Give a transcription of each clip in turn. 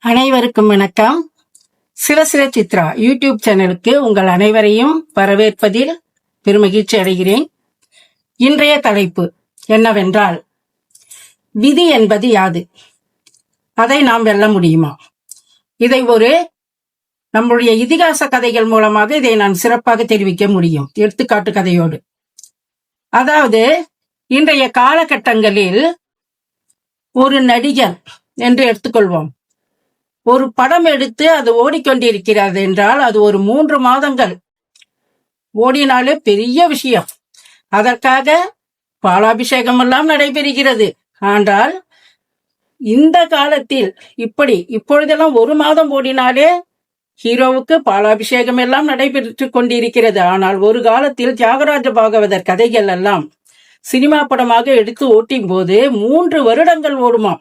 அனைவருக்கும் வணக்கம். சில சில சித்ரா யூடியூப் சேனலுக்கு உங்கள் அனைவரையும் வரவேற்பதில் பெருமகிழ்ச்சி அடைகிறேன். இன்றைய தலைப்பு என்னவென்றால் விதி என்பது யாது? அதை நாம் வெல்ல முடியுமா? இதை ஒரு நம்முடைய இதிகாச கதைகள் மூலமாக இதை நான் சிறப்பாக தெரிவிக்க முடியும். எடுத்துக்காட்டு கதையோடு. அதாவது இன்றைய காலகட்டங்களில் ஒரு நடிகர் என்று எடுத்துக்கொள்வோம். ஒரு படம் எடுத்து அது ஓடிக்கொண்டிருக்கிறது என்றால் அது ஒரு மூன்று மாதங்கள். ஓடினாலே பெரிய விஷயம். அதற்காக பாலாபிஷேகம் எல்லாம் நடைபெறுகிறது. ஆனால் இந்த காலத்தில் இப்படி இப்பொழுதெல்லாம் ஒரு மாதம் ஓடினாலே ஹீரோவுக்கு பாலாபிஷேகம் எல்லாம் நடைபெற்று கொண்டிருக்கிறது. ஆனால் ஒரு காலத்தில் தியாகராஜ பாகவதர் கதைகள் எல்லாம் சினிமா படமாக எடுத்து ஓட்டும் போது மூன்று வருடங்கள் ஓடுமாம்.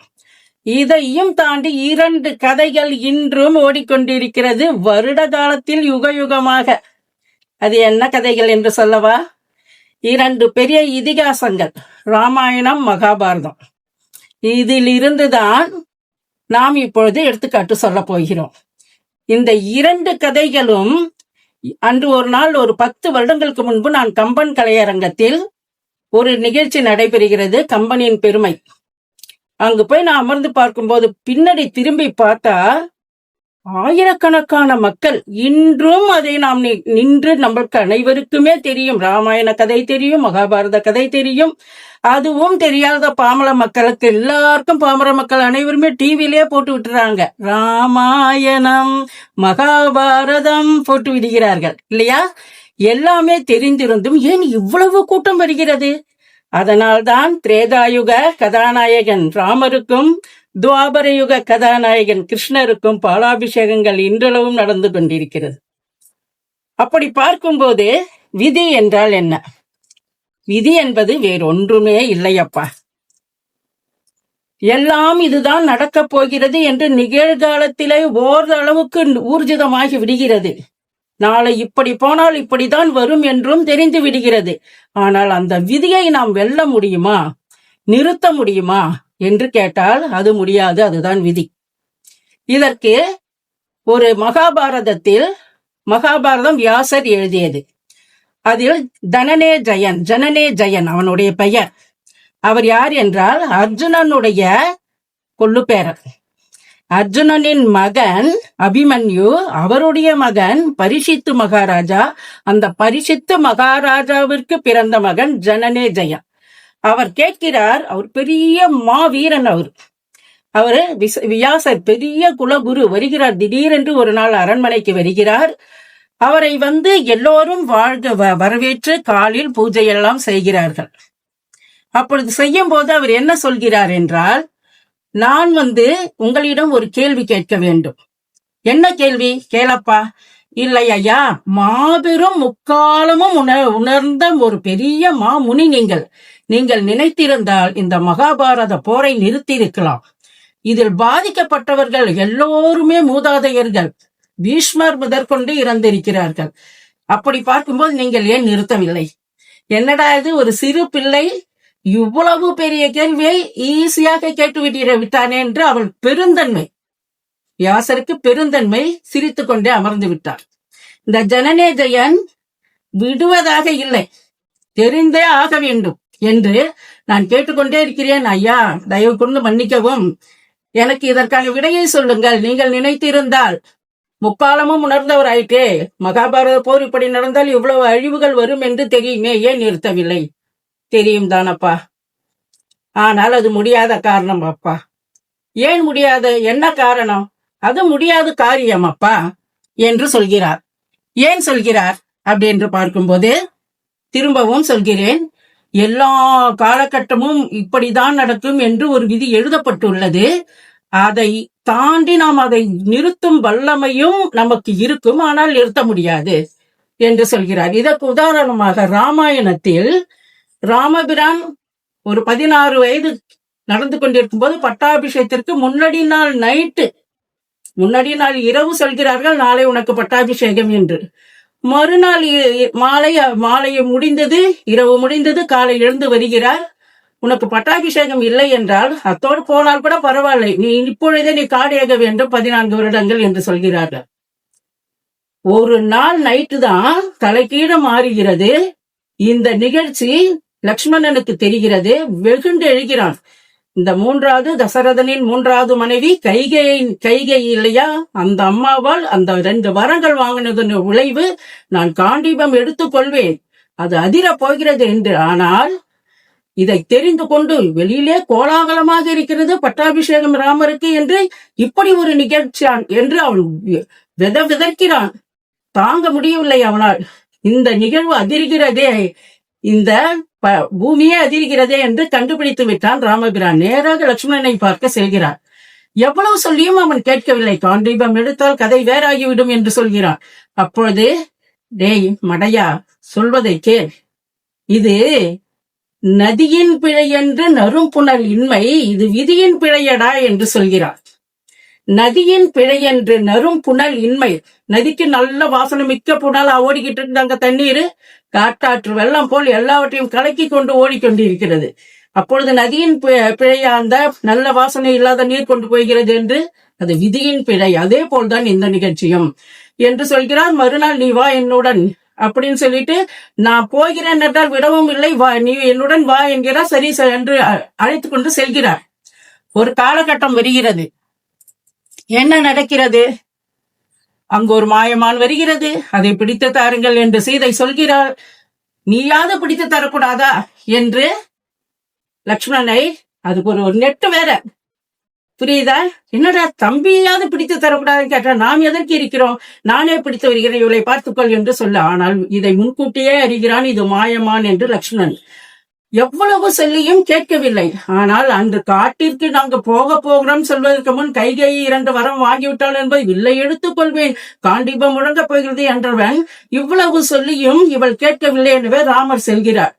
இதையும் தாண்டி இரண்டு கதைகள் இன்றும் ஓடிக்கொண்டிருக்கிறது வருட காலத்தில் யுக யுகமாக அது என்ன கதைகள் என்று சொல்லவா? இரண்டு பெரிய இதிகாசங்கள். ராமாயணம் மகாபாரதம். இதிலிருந்துதான் நாம் இப்பொழுது எடுத்துக்காட்டு சொல்ல போகிறோம். இந்த இரண்டு கதைகளும் அன்று ஒரு நாள் ஒரு பத்து வருடங்களுக்கு முன்பு நான் கம்பன் கலையரங்கத்தில் ஒரு நிகழ்ச்சி நடைபெறுகிறது. கம்பனின் பெருமை. அங்கு போய் நான் அமர்ந்து பார்க்கும்போது பின்னாடி திரும்பி பார்த்தா ஆயிரக்கணக்கான மக்கள் இன்றும் அதை நாம் நின்று நம்மளுக்கு அனைவருக்குமே தெரியும். ராமாயண கதை தெரியும் மகாபாரத கதை தெரியும். அதுவும் தெரியாத பாமர மக்களுக்கு எல்லாருக்கும் பாமர மக்கள் அனைவருமே டிவிலே போட்டு விட்டுறாங்க. ராமாயணம் மகாபாரதம் போட்டு விடுகிறார்கள். இல்லையா? எல்லாமே தெரிந்திருந்தும் ஏன் இவ்வளவு கூட்டம் வருகிறது? அதனால்தான் திரேதாயுக கதாநாயகன் ராமருக்கும் துவாபர யுக கதாநாயகன் கிருஷ்ணருக்கும் பாலாபிஷேகங்கள் இன்றளவும் நடந்து கொண்டிருக்கிறது. அப்படி பார்க்கும்போது விதி என்றால் என்ன? விதி என்பது வேறொன்றுமே இல்லையப்பா. எல்லாம் இதுதான் நடக்கப் போகிறது என்று நிகழ்காலத்திலே ஓரளவுக்கு ஊர்ஜிதமாகி விடுகிறது. நாளை இப்படி போனால் இப்படித்தான் வரும் என்றும் தெரிந்து விடுகிறது. ஆனால் அந்த விதியை நாம் வெல்ல முடியுமா? நிறுத்த முடியுமா? என்று கேட்டால் அது முடியாது அதுதான் விதி. இதற்கு ஒரு மகாபாரதத்தில் மகாபாரதம் வியாசர் எழுதியது. அதில் தனனே ஜெயன் ஜனனே ஜெயன் அவனுடைய பெயர். அவர் யார் என்றால் அர்ஜுனனுடைய கொள்ளுப்பேரர் அர்ஜுனனின் மகன் அபிமன்யு அவருடைய மகன் பரிசித்து மகாராஜா. அந்த பரிசித்து மகாராஜாவிற்கு பிறந்த மகன் ஜனனே ஜெயா. அவர் கேட்கிறார் அவர் பெரிய மாவீரன் அவர். அவர் வியாசர் பெரிய குலகுரு வருகிறார். திடீரென்று ஒரு நாள் அரண்மனைக்கு வருகிறார். அவரை வந்து எல்லோரும் வாழ்க வ- வரவேற்று காலில் பூஜையெல்லாம் செய்கிறார்கள். அப்பொழுது செய்யும் போது அவர் என்ன சொல்கிறார் என்றால் நான் வந்து உங்களிடம் ஒரு கேள்வி கேட்க வேண்டும். என்ன கேள்வி? கேளப்பா. இல்லை ஐயா மாபெரும் முக்காலமும் உணர் உணர்ந்த ஒரு பெரிய மாமுனி நீங்கள். நீங்கள் நினைத்திருந்தால் இந்த மகாபாரத போரை நிறுத்தியிருக்கலாம். இதில் பாதிக்கப்பட்டவர்கள் எல்லோருமே மூதாதையர்கள். பீஷ்மர் முதற்கொண்டு இறந்திருக்கிறார்கள். அப்படி பார்க்கும்போது நீங்கள் ஏன் நிறுத்தவில்லை? என்னடா இது ஒரு சிறு பிள்ளை இவ்வளவு பெரிய கேள்வியை ஈஸியாக கேட்டுவிட்டு விட்டானே என்று அவள் பெருந்தன்மை. வியாசருக்கு பெருந்தன்மை சிரித்து கொண்டே அமர்ந்து விட்டார். இந்த ஜனநேஜயன் விடுவதாக இல்லை. தெரிந்தே ஆக வேண்டும் என்று நான் கேட்டுக்கொண்டே இருக்கிறேன். ஐயா தயவு கொண்டு மன்னிக்கவும். எனக்கு இதற்கான விடையை சொல்லுங்கள். நீங்கள் நினைத்திருந்தால் முக்காலமும் உணர்ந்தவராயிட்டே மகாபாரத போர் இப்படி நடந்தால் இவ்வளவு அழிவுகள் வரும் என்று தெரியுமே. ஏன் நிறுத்தவில்லை? தெரியும் தானப்பா ஆனால் அது முடியாத காரணம் அப்பா. ஏன் முடியாத? என்ன காரணம்? அது முடியாத காரியம் அப்பா என்று சொல்கிறார். ஏன் சொல்கிறார் அப்படி என்று பார்க்கும்போது திரும்பவும் சொல்கிறேன் எல்லா காலகட்டமும் இப்படிதான் நடக்கும் என்று ஒரு விதி எழுதப்பட்டுள்ளது. அதை தாண்டி நாம் அதை நிறுத்தும் வல்லமையும் நமக்கு இருக்கும் ஆனால் நிறுத்த முடியாது என்று சொல்கிறார். இதற்கு உதாரணமாக ராமாயணத்தில் ராமபிரான் ஒரு பதினாறு வயது நடந்து கொண்டிருக்கும் போது பட்டாபிஷேகத்திற்கு முன்னாடி நாள் நைட்டு முன்னாடி நாள் இரவு சொல்கிறார்கள் நாளை உனக்கு பட்டாபிஷேகம் என்று. மறுநாள் இ- மாலை மாலையை முடிந்தது இரவு முடிந்தது காலை எழுந்து வருகிறார். உனக்கு பட்டாபிஷேகம் இல்லை என்றால் அத்தோடு போனால் கூட பரவாயில்லை. நீ இப்பொழுதே நீ காடேக வேண்டும் பதினான்கு வருடங்கள் என்று சொல்கிறார்கள். ஒரு நாள் நைட்டு தான் தலைக்கீழ மாறுகிறது. இந்த நிகழ்ச்சி லக்ஷ்மணனுக்கு தெரிகிறது வெகுண்டு எழுகிறான். இந்த மூன்றாவது தசரதனின் மூன்றாவது மனைவி கைகை கைகை இல்லையா? அந்த அம்மாவால் அந்த ரெண்டு வரங்கள் வாங்கினதன் விளைவு நான் காண்டீபம் எடுத்துக் கொள்வேன். அது அதிர போகிறது என்று ஆனால் இதை தெரிந்து கொண்டு வெளியிலே கோலாகலமாக இருக்கிறது பட்டாபிஷேகம் ராமருக்கு என்று இப்படி ஒரு நிகழ்ச்சியான் என்று அவன் வித விதற்கிறான். தாங்க முடியவில்லை அவனால். இந்த நிகழ்வு அதிர்கிறதே. இந்த ப- பூமியே அதிர்கிறதே என்று கண்டுபிடித்து விட்டான் ராமபிரான். நேராக லட்சுமணனை பார்க்க செல்கிறார். எவ்வளவு சொல்லியும் அவன் கேட்கவில்லை. காண்டீபம் எடுத்தால் கதை வேறாகிவிடும் என்று சொல்கிறான். அப்பொழுது டேய் மடையா சொல்வதை கேள். இது நதியின் பிழை என்று நறும்புணல் இன்மை இது விதியின் பிழையடா என்று சொல்கிறார். நதியின் பிழை என்று நறும் புனல் இன்மை. நதிக்கு நல்ல வாசனை மிக்க புனலா ஓடிக்கிட்டு இருந்தாங்க தண்ணீர். காட்டாற்று வெள்ளம் போல் எல்லாவற்றையும் கலக்கி கொண்டு ஓடிக்கொண்டிருக்கிறது அப்பொழுது நதியின் பி- பிழையா அந்த நல்ல வாசனை இல்லாத நீர் கொண்டு போகிறது என்று அது விதியின் பிழை. அதே போல்தான் இந்த நிகழ்ச்சியும். என்று சொல்கிறார் மறுநாள் நீ வா என்னுடன். அப்படின்னு சொல்லிட்டு நான் போகிறேன் என்றால் விடவும் இல்லை. வா நீ என்னுடன் வா என்கிறார். சரி என்று அ- கொண்டு செல்கிறார். ஒரு காலகட்டம் வருகிறது. என்ன நடக்கிறது? அங்கு ஒரு மாயமான் வருகிறது. அதை பிடித்து தாருங்கள் என்று சீதை சொல்கிறாள். நீயாவது பிடித்து தரக்கூடாதா? என்று லக்ஷ்மணனை அதுக்கு ஒரு ஒரு நெட்டு வேற. புரியுதா? என்னடா தம்பியாவது பிடித்து தரக்கூடாதுன்னு கேட்டா நாம் எதற்கு இருக்கிறோம்? நானே பிடித்து வருகிறேன் இவளை பார்த்துக்கொள் என்று சொல்ல. ஆனால் இதை முன்கூட்டியே அறிகிறான் இது மாயமான் என்று லக்ஷ்மணன். எவ்வளவு சொல்லியும் கேட்கவில்லை. ஆனால் அன்று காட்டிற்கு நாங்க போக போகிறோம் சொல்வதற்கு முன் கைகை இரண்டு வரம் வாங்கிவிட்டாள் என்பதை இல்லை எடுத்துக் கொள்வேன். காண்டிபம் முழங்கப் போகிறது என்றவன் இவ்வளவு சொல்லியும் இவள் கேட்கவில்லை எனவே ராமர் செல்கிறார்.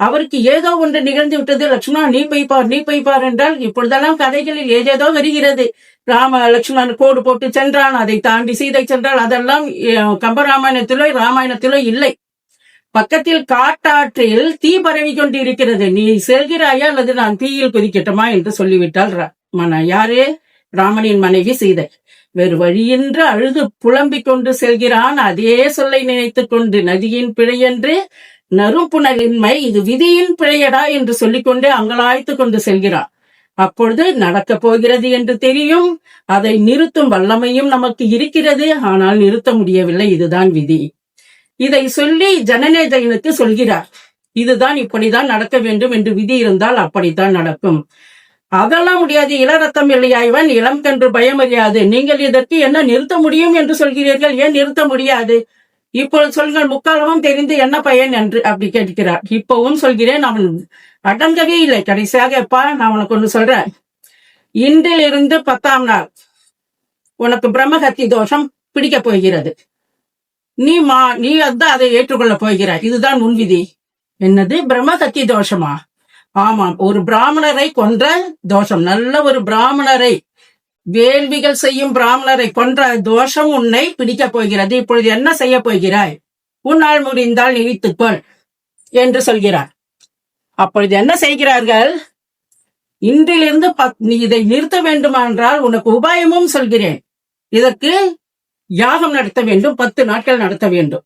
அவருக்கு ஏதோ ஒன்று நிகழ்ந்து விட்டது. லட்சுமணா நீ போய்ப்பார் நீ போய்ப்பார் என்றால் இப்பொழுதெல்லாம் கதைகளில் ஏதேதோ வருகிறது. ராம லட்சுமணன் கோடு போட்டு சென்றான். அதை தாண்டி சீதை சென்றால் அதெல்லாம் அஹ், கம்பராமாயணத்திலோ ராமாயணத்திலோ இல்லை. பக்கத்தில் காட்டாற்றில் தீ பரவி கொண்டிருக்கிறது. நீ செல்கிறாயா அல்லது நான் தீயில் குதிக்கட்டுமா என்று சொல்லிவிட்டாள் ரா- மன யாரு? ராமனின் மனைவி சீதை. வேறு வழியின்றி அழுது புலம்பிக் கொண்டு செல்கிறான். அதே சொல்லை நினைத்துக் கொண்டு நதியின் பிழையென்று நறுப்புணலின்மை இது விதியின் பிழையடா என்று சொல்லிக்கொண்டே அங்கலாய்த்துக் கொண்டு செல்கிறான். அப்பொழுது நடக்கப் போகிறது என்று தெரியும். அதை நிறுத்தும் வல்லமையும் நமக்கு இருக்கிறது. ஆனால் நிறுத்த முடியவில்லை. இதுதான் விதி. இதை சொல்லி ஜனநேஜனுக்கு சொல்கிறார். இதுதான் இப்படிதான் நடக்க வேண்டும் என்று விதி இருந்தால் அப்படித்தான் நடக்கும். அதெல்லாம் முடியாது. இளரத்தம் இல்லையா இவன்? இளம் கன்று பயமறியாது நீங்கள் இதற்கு என்ன நிறுத்த முடியும் என்று சொல்கிறீர்கள்? ஏன் நிறுத்த முடியாது? இப்பொழுது சொல்கள் முக்காலமும் தெரிந்து என்ன பயன் என்று அப்படி கேட்கிறார். இப்பவும் சொல்கிறேன். அவன் அடங்கவே இல்லை. கடைசியாக எப்பா நான் உனக்கு ஒண்ணு சொல்றேன். இன்றிலிருந்து பத்தாம் நாள் உனக்கு பிரம்மஹத்தி தோஷம் பிடிக்கப் போகிறது. நீ மா நீ வந்து அதை ஏற்றுக்கொள்ள போகிறாய். இதுதான் உன் விதி. என்னது? பிரம்ம சக்தி தோஷமா? ஆமாம். ஒரு பிராமணரை கொன்ற தோஷம். நல்ல ஒரு பிராமணரை வேள்விகள் செய்யும் பிராமணரை கொன்ற தோஷம் உன்னை பிடிக்கப் போகிறது. இப்பொழுது என்ன செய்ய போகிறாய்? உன்னால் முடிந்தால் நினைத்துக்கொள் என்று சொல்கிறார். அப்பொழுது என்ன செய்கிறார்கள்? இன்றிலிருந்து பத்- நீ இதை நிறுத்த வேண்டுமென்றால் உனக்கு உபாயமும் சொல்கிறேன். இதற்கு யாகம் நடத்த வேண்டும் பத்து நாட்கள் நடத்த வேண்டும்.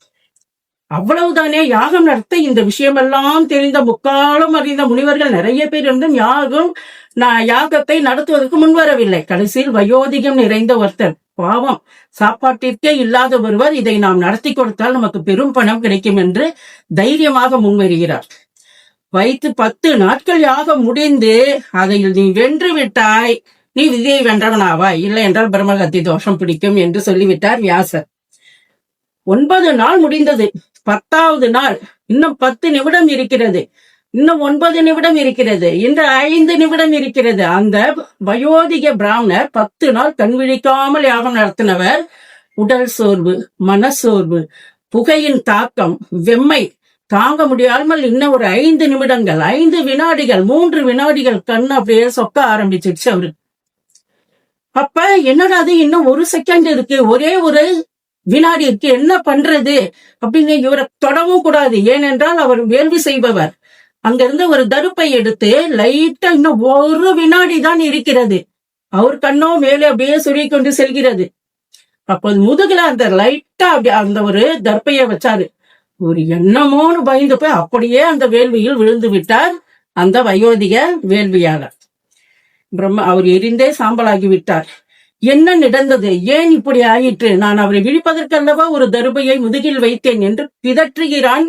அவ்வளவுதானே யாகம் நடத்த இந்த விஷயமெல்லாம் தெரிந்த முக்காலம் அறிந்த முனிவர்கள் நிறைய பேர் இருந்தும் யாகம் நான் யாகத்தை நடத்துவதற்கு முன்வரவில்லை. கடைசியில் வயோதிகம் நிறைந்த ஒருத்தர் பாவம் சாப்பாட்டிற்கே இல்லாத ஒருவர் இதை நாம் நடத்தி கொடுத்தால் நமக்கு பெரும் பணம் கிடைக்கும் என்று தைரியமாக முன்வருகிறார். வைத்து பத்து நாட்கள் யாகம் முடிந்து அதை நீ வென்று விட்டாய். நீ விதியை வென்றவனாவா? இல்லை என்றால் பிரம்மகத்தி தோஷம் பிடிக்கும் என்று சொல்லிவிட்டார் வியாசர். ஒன்பது நாள் முடிந்தது. பத்தாவது நாள். இன்னும் பத்து நிமிடம் இருக்கிறது. இன்னும் ஒன்பது நிமிடம் இருக்கிறது. இன்று ஐந்து நிமிடம் இருக்கிறது. அந்த வயோதிக பிராமணர் பத்து நாள் கண் விழிக்காமல் யாகம் நடத்தினவர். உடல் சோர்வு மனசோர்வு புகையின் தாக்கம் வெம்மை. தாங்க முடியாமல் இன்னும் ஒரு ஐந்து நிமிடங்கள் ஐந்து வினாடிகள் மூன்று வினாடிகள் கண் அப்படியே சொக்க ஆரம்பிச்சிருச்சு அவருக்கு. அப்ப என்னடா அது? இன்னும் ஒரு செகண்ட் இருக்கு. ஒரே ஒரு வினாடி இருக்கு. என்ன பண்றது? அப்படின்னு இவரை தொடவும் கூடாது. ஏனென்றால் அவர் வேள்வி செய்பவர். அங்கிருந்து ஒரு தருப்பை எடுத்து லைட்டா இன்னும் ஒரு வினாடி தான் இருக்கிறது. அவர் கண்ணோ மேலே அப்படியே சுருகி கொண்டு செல்கிறது. அப்போது முதுகுல அந்த லைட்டா அப்படி அந்த ஒரு தர்ப்பைய வச்சாரு. ஒரு என்னமோன்னு பயந்து போய் அப்படியே அந்த வேள்வியில் விழுந்து விட்டார் அந்த வயோதிக வேள்வியாளர். பிரம்ம அவர் எரிந்தே சாம்பலாகி விட்டார் என்ன நடந்தது? ஏன் இப்படி ஆயிற்று? நான் அவரை விழிப்பதற்கல்லவா ஒரு தருபையை முதுகில் வைத்தேன் என்று பிதற்றுகிறான்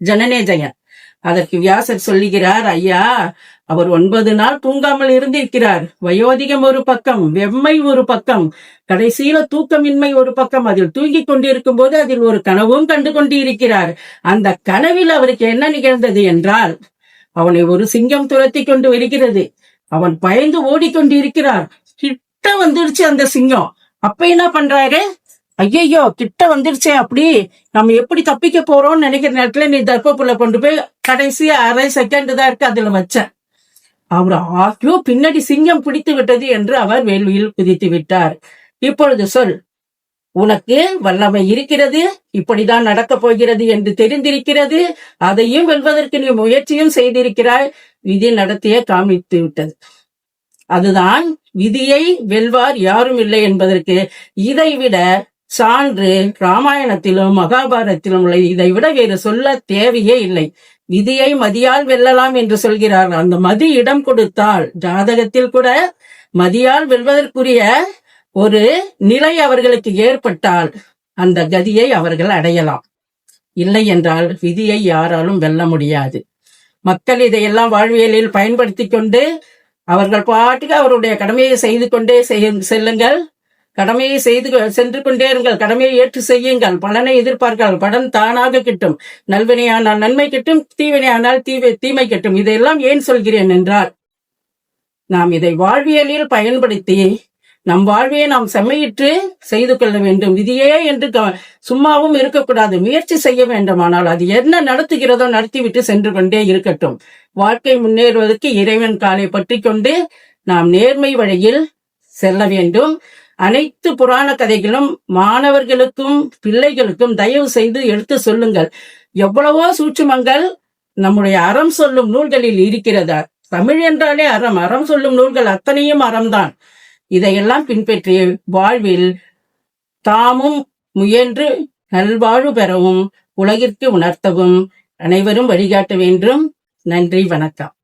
ஜனநேஜயன் அதற்கு வியாசர் சொல்லுகிறார் ஐயா அவர் ஒன்பது நாள் தூங்காமல் இருந்திருக்கிறார். வயோதிகம் ஒரு பக்கம் வெம்மை ஒரு பக்கம் கடைசியில தூக்கமின்மை ஒரு பக்கம். அதில் தூங்கிக் கொண்டிருக்கும் போது அதில் ஒரு கனவும் கண்டு கொண்டிருக்கிறார். அந்த கனவில் அவருக்கு என்ன நிகழ்ந்தது என்றால் அவனை ஒரு சிங்கம் துரத்தி கொண்டு வருகிறது. அவன் பயந்து ஓடிக்கொண்டிருக்கிறார் கிட்ட வந்துருச்சு அந்த சிங்கம். அப்ப என்ன பண்றாரு? ஐயையோ கிட்ட வந்துருச்சே அப்படி. நம்ம எப்படி தப்பிக்க போறோம்னு நினைக்கிற நேரத்துல நீ தர்ப்பப்புல கொண்டு போய் கடைசி அரை செகண்ட் தான் இருக்கு அதுல வச்சேன். அவர் ஆகியோ பின்னாடி சிங்கம் பிடித்து விட்டது என்று அவர் வேள்வியில் குதித்து விட்டார். இப்பொழுது சொல். உனக்கு வல்லமை இருக்கிறது இப்படிதான் நடக்கப் போகிறது என்று தெரிந்திருக்கிறது. அதையும் வெல்வதற்கு நீ முயற்சியும் செய்திருக்கிறாய். விதி நடத்திய காமித்து விட்டது. அதுதான் விதியை வெல்வார் யாரும் இல்லை என்பதற்கு. இதைவிட சான்று ராமாயணத்திலும் மகாபாரதத்திலும் உள்ள இதை விட வேறு சொல்ல தேவையே இல்லை. விதியை மதியால் வெல்லலாம் என்று சொல்கிறார் அந்த மதி இடம் கொடுத்தால் ஜாதகத்தில் கூட மதியால் வெல்வதற்குரிய ஒரு நிலை அவர்களுக்கு ஏற்பட்டால் அந்த கதியை அவர்கள் அடையலாம். இல்லை என்றால் விதியை யாராலும் வெல்ல முடியாது. மக்கள் இதையெல்லாம் வாழ்வியலில் பயன்படுத்தி கொண்டு அவர்கள் பாட்டுக்கு அவருடைய கடமையை செய்து கொண்டே செல்லுங்கள். கடமையை செய்து கொ- சென்று கொண்டே இருங்கள். கடமையை ஏற்று செய்யுங்கள். பலனை எதிர்பார்க்கிறார்கள் பலன் தானாக கிட்டும். நல்வினையானால் நன்மை கிட்டும். தீவினையானால் தீவை தீமை கிட்டும். இதையெல்லாம் ஏன் சொல்கிறேன் என்றால் நாம் இதை வாழ்வியலில் பயன்படுத்தி நம் வாழ்வையை நாம் செம்மையிட்டு செய்து கொள்ள வேண்டும். இதையே என்று சும்மாவும் இருக்கக்கூடாது. முயற்சி செய்ய வேண்டுமானால் அது என்ன நடத்துகிறதோ நடத்திவிட்டு சென்று கொண்டே இருக்கட்டும். வாழ்க்கை முன்னேறுவதற்கு இறைவன் காலை பற்றி கொண்டு நாம் நேர்மை வழியில் செல்ல வேண்டும். அனைத்து புராண கதைகளும் மாணவர்களுக்கும் பிள்ளைகளுக்கும் தயவு செய்து எடுத்து சொல்லுங்கள். எவ்வளவோ சூட்சுமங்கள் நம்முடைய அறம் சொல்லும் நூல்களில் இருக்கிறதா? தமிழ் என்றாலே அறம். அறம் சொல்லும் நூல்கள் அத்தனையும் அறம்தான். இதையெல்லாம் பின்பற்றி வாழ்வில் தாமும் முயன்று நல்வாழ்வு பெறவும் உலகிற்கு உணர்த்தவும் அனைவரும் வழிகாட்ட வேண்டும். நன்றி வணக்கம்.